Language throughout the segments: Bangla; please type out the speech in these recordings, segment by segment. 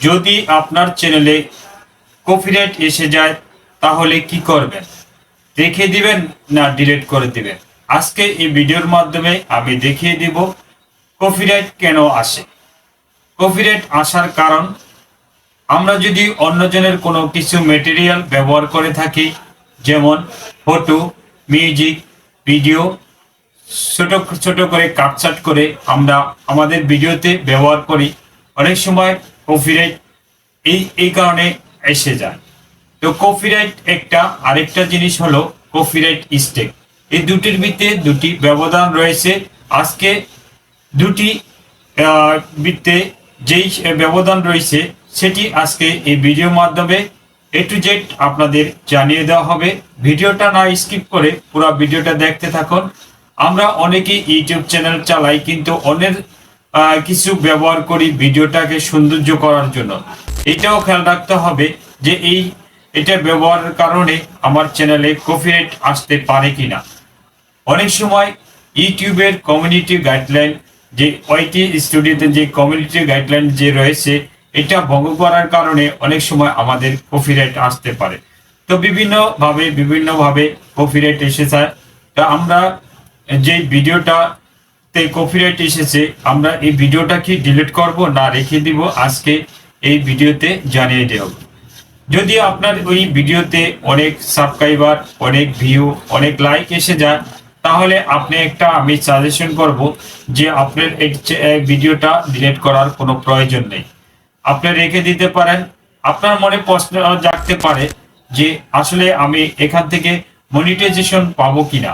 যদি আপনার চ্যানেলে কপিরাইট এসে যায়, তাহলে কি করবেন? রেখে দিবেন না ডিলিট করে দিবেন? আজকে এই ভিডিওর মাধ্যমে আমি দেখিয়ে দিব কপিরাইট কেন আসে। কপিরাইট আসার কারণ, আমরা যদি অন্যজনের কোনো কিছু মেটেরিয়াল ব্যবহার করে থাকি, যেমন ফটো মিউজিক ভিডিও ছোট ছোট করে কাটছাট করে আমরা আমাদের ভিডিওতে ব্যবহার করি, অনেক সময় কপিরাইট এই এই কারণে এসে যায়। তো কপিরাইট একটা, আরেকটা জিনিস হলো কপিরাইট স্টেক এই দুটির ভিতরে দুটি ব্যবধান রয়েছে। আজকে দুটি বৃত্তে যেই ব্যবধান রয়েছে, সেটি আজকে এই ভিডিওর মাধ্যমে এ টু জেড আপনাদের জানিয়ে দেওয়া হবে। ভিডিওটা না স্কিপ করে পুরো ভিডিওটা দেখতে থাকুন। আমরা অনেকেই ইউটিউব চ্যানেল চালাই, কিন্তু অন্যের কিছু ব্যবহার করি ভিডিওটাকে সৌন্দর্য করার জন্য। এটাও খেয়াল রাখতে হবে যে এই এটা ব্যবহারের কারণে আমার চ্যানেলে কপিরাইট আসতে পারে কিনা। অনেক সময় ইউটিউবের কমিউনিটি গাইডলাইন যে ওয়াইটি স্টুডিওতে যে কমিউনিটি গাইডলাইন যে রয়েছে, এটা ভঙ্গ করার কারণে অনেক সময় আমাদের কপিরাইট আসতে পারে। তো বিভিন্নভাবে বিভিন্নভাবে কপিরাইট এসে যায় তা আমরা যে ভিডিওটাতে কপিরাইট এসেছে, আমরা এই ভিডিওটা কি ডিলিট করব, না রেখে দিব, আজকে এই ভিডিওতে জানিয়ে দেব। যদি আপনার ওই ভিডিওতে অনেক সাবস্ক্রাইবার অনেক ভিউ অনেক লাইক এসে যায়, তাহলে আপনি একটা আমি সাজেশন করব যে আপনার এই ভিডিওটা ডিলিট করার কোনো প্রয়োজন নেই। আপনি রেখে দিতে পারেন। আপনার মনে প্রশ্ন জাগতে পারে যে আসলে আমি এখান থেকে মনিটাইজেশন পাবো কিনা।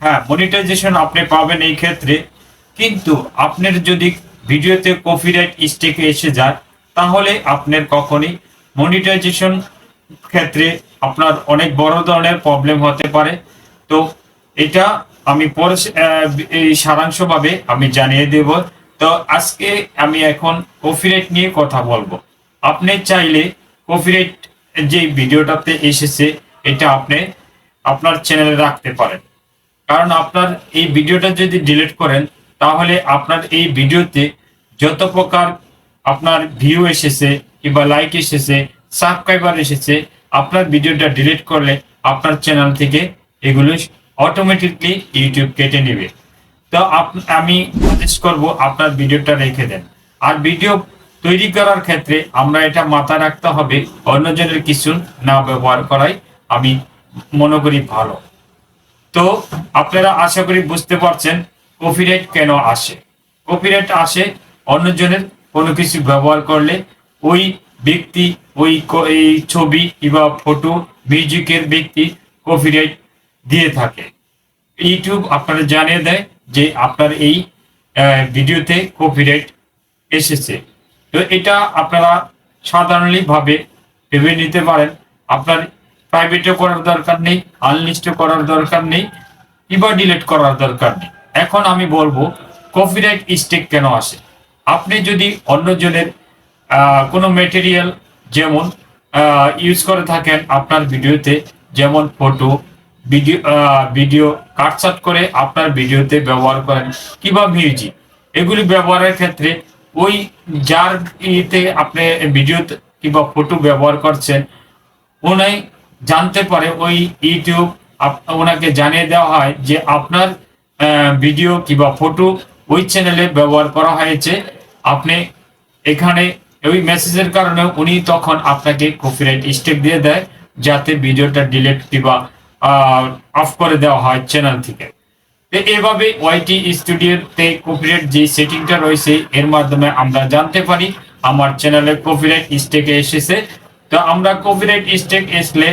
হ্যাঁ মনিটাইজেশন আপনি পাবেন এই ক্ষেত্রে। কিন্তু আপনার যদি ভিডিওতে কপিরাইট স্টেকে এসে যায়, তাহলে আপনার কখনই মনিটাইজেশন ক্ষেত্রে আপনার অনেক বড় ধরনের প্রবলেম হতে পারে। তো এটা আমি পরে এই সারাংশভাবে আমি জানিয়ে দেব। তো আজকে আমি এখন কপিরাইট নিয়ে কথা বলব। আপনি চাইলে কপিরাইট যে ভিডিওটাতে এসেছে, এটা আপনি আপনার চ্যানেলে রাখতে পারেন। কারণ আপনার এই ভিডিওটা যদি ডিলিট করেন তাহলে আপনার এই ভিডিওতে যত প্রকার আপনার ভিউ এসেছে কিংবা লাইক এসেছে সাবস্ক্রাইবার এসেছে, আপনার ভিডিওটা ডিলিট করলে আপনার চ্যানেল থেকে এগুলো অটোমেটিকলি ইউটিউব কেটে নেবে। তো আমি সাজেস্ট করব আপনার ভিডিওটা রেখে দেন। আর ভিডিও তৈরি করার ক্ষেত্রে আমরা এটা মাথায় রাখতে হবে, অন্যজনের কিছু না ব্যবহার করাই আমি মনে করি ভালো। তো আপনারা আশা করি বুঝতে পারছেন কপিরাইট কেন আসে? কপিরাইট আসে অন্যজনের কোনো কিছু ব্যবহার করলে ওই ব্যক্তি, ওই এই ছবি কিংবা ফটো মিউজিকের ব্যক্তি কপিরাইট দিয়ে থাকে। ইউটিউব আপনারা জানিয়ে দেয় যে আপনার এই ভিডিওতে কপিরাইট এসেছে। তো এটা আপনারা সাধারণলি ভাবে নিতে পারেন। আপনার প্রাইভেটও করার দরকার নেই আনলিস্ট করার দরকার নেই, কিংবা ডিলিট করার দরকার নেই। এখন আমি বলব কপিরাইট স্টেক কেন আসে? আপনি যদি অন্যজনের কোনো মেটেরিয়াল যেমন ইউজ করে থাকেন আপনার ভিডিওতে যেমন ফটো ভিডিও ভিডিও কাটসাট করে আপনার ভিডিওতে ব্যবহার করেন, কিংবা মিউজিক এগুলি ব্যবহারের ক্ষেত্রে ওই যার ইতে আপনি ভিডিও কিংবা ফটো ব্যবহার করছেন উনি জানতে পারে, ওই ইউটিউব ওনাকে জানিয়ে দেওয়া হয় যে আপনার ভিডিও কিংবা ফটো ওই চ্যানেলে ব্যবহার করা হয়েছে। আপনি এখানে ওই মেসেজের কারণে উনি তখন আপনাকে কপিরাইট স্টেক দিয়ে দেয়, যাতে ভিডিওটা ডিলিট কিংবা অফ করে দেওয়া হয় চ্যানেল থেকে। এভাবে ওয়াইটি স্টুডিওতে কপিরাইট যে সেটিংটা রয়েছে, এর মাধ্যমে আমরা জানতে পারি আমার চ্যানেলে কপিরাইট স্টেকে এসেছে। তো আমরা কপিরাইট স্টেক আসলে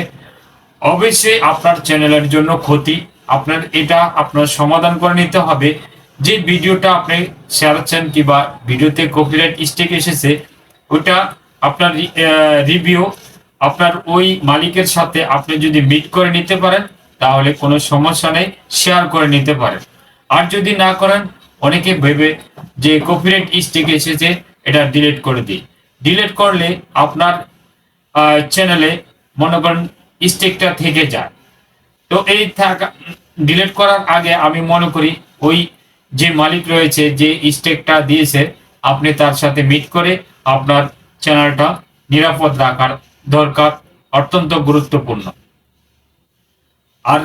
অবশ্যই আপনার চ্যানেলের জন্য ক্ষতি আপনার এটা আপনার সমাধান করে নিতে হবে। যে ভিডিওটা আপনি ছাড়ছেন কিংবা ভিডিওতে কপিরাইট স্টেক এসেছে, ওটা আপনার রিভিউ আপনার ওই মালিকের সাথে আপনি যদি মিট করে নিতে পারেন, তাহলে কোনো সমস্যা নেই শেয়ার করে নিতে পারেন। আর যদি না করেন, অনেকে ভেবে যে কপিরাইট স্টিক এসেছে, এটা ডিলিট করে দিই ডিলিট করলে আপনার চ্যানেলে মনে করেন স্টিকটা থেকে যায়। তো এই থাকা ডিলিট করার আগে আমি মনে করি ওই যে মালিক রয়েছে, যে স্টেকটা দিয়েছে, আপনি তার সাথে মিট করে আপনার চ্যানেলটা নিরাপদ রাখার দরকার অত্যন্ত গুরুত্বপূর্ণ। আর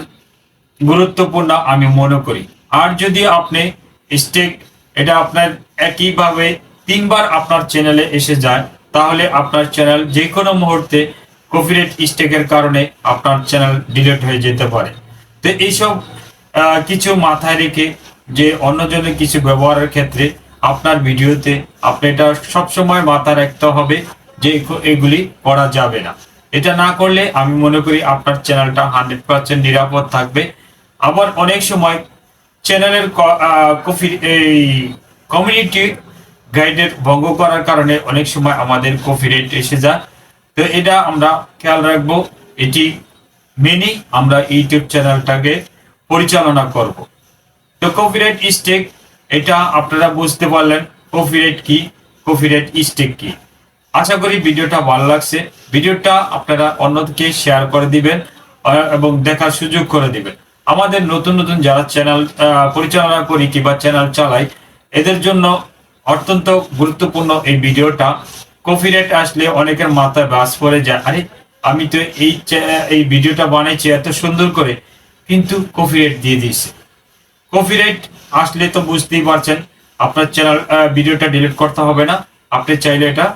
গুরুত্বপূর্ণ আমি মনে করি। আর যদি আপনি স্টেক এটা আপনার একইভাবে তিনবার আপনার চ্যানেলে এসে যায়, তাহলে আপনার চ্যানেল যে কোনো মুহূর্তে কপিরাইট স্টেকের কারণে আপনার চ্যানেল ডিলিট হয়ে যেতে পারে। তো এইসব কিছু মাথায় রেখে যে অন্যজনের কিছু ব্যবহারের ক্ষেত্রে আপনার ভিডিওতে আপনি এটা সবসময় মাথায় রাখতে হবে যে এগুলি করা যাবে না। এটা না করলে আমি মনে করি আপনার চ্যানেলটা হান্ড্রেড পার্সেন্ট নিরাপদ থাকবে। আবার অনেক সময় চ্যানেলের কফি এই কমিউনিটি গাইডের ভঙ্গ করার কারণে অনেক সময় আমাদের কফি রেট এসে যায়। তো এটা আমরা খেয়াল রাখব, এটি মেনে আমরা ইউটিউব চ্যানেলটাকে পরিচালনা করব। তো কপিরাইট স্টেক, এটা আপনারা বুঝতে পারলেন, কপিরাইট কি, কপিরাইট স্টেক কি। আশা করি ভিডিওটা ভালো লাগছে। ভিডিওটা আপনারা অন্যকে শেয়ার করে দিবেন এবং দেখার সুযোগ করে দিবেন। আমাদের নতুন নতুন যারা চ্যানেল পরিচালনা করি কিংবা চ্যানেল চালাই, এদের জন্য অত্যন্ত গুরুত্বপূর্ণ এই ভিডিওটা। কপিরাইট আসলে অনেকের মাথায় বাস পড়ে যায় আরে, আমি তো এই এই ভিডিওটা বানাইছি এত সুন্দর করে। কিন্তু কপিরাইট দিয়ে দিয়েছে। কপিরাইট আসলে তো বুঝতেই পারছেন, আপনার চ্যানেল ভিডিওটা ডিলিট করতে হবে না, আপনি চাইলে এটা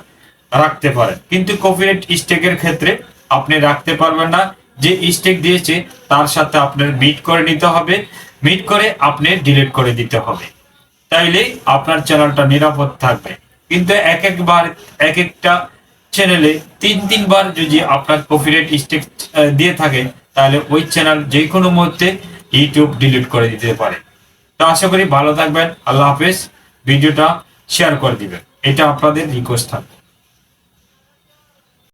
রাখতে পারেন। কিন্তু কপিরাইট স্টেকের ক্ষেত্রে আপনি রাখতে পারবেন না। যে স্টেক দিয়েছে, তার সাথে আপনার মিট করে নিতে হবে। মিট করে আপনি ডিলিট করে দিতে হবে। তাইলে আপনার চ্যানেলটা নিরাপদ থাকবে। কিন্তু এক একবার, এক একটা চ্যানেলে তিন, তিনবার যদি আপনার কপিরাইট স্টেক দিয়ে থাকে, তাহলে ওই চ্যানেল যে কোনো মুহূর্তে ইউটিউব ডিলিট করে দিতে পারে। তো আশা করি ভালো থাকবেন, আল্লাহ হাফেজ। ভিডিওটা শেয়ার করে দিবেন। এটা আপনাদের রিকোয়েস্ট থাকবে।